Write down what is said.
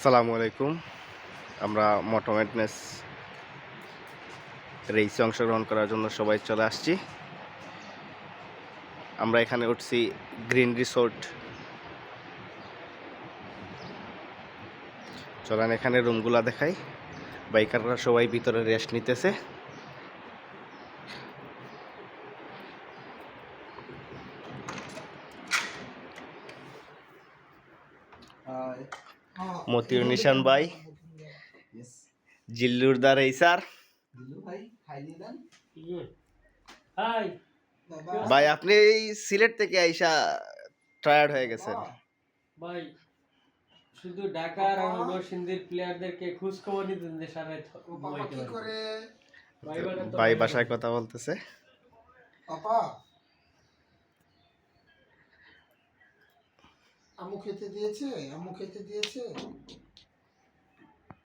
আসসালামু আলাইকুম। আমরা মোটো মেটনেস রেইসে অংশগ্রহণ করার জন্য সবাই চলে আসছি। আমরা এখানে উঠছি গ্রিন রিসোর্ট চলেন এখানে রুমগুলা দেখাই। বাইকাররা সবাই ভিতরে রেস্ট নিতেছে। মতিউর নিশান ভাই। জিল্লুরদা রেইসার হাই ভাই আপনি এই সিলেট থেকে আইসা টায়ার্ড হয়ে গেছেন। ভাই শুধু ঢাকার আর নরসিংদীর প্লেয়ারদেরকে খোঁজ খবর নিতেন যে সারা ভাই বাসায় কথা বলতেছে। পাপা আম্মু খেতে দিয়েছে? আম্মু খেতে দিয়েছে?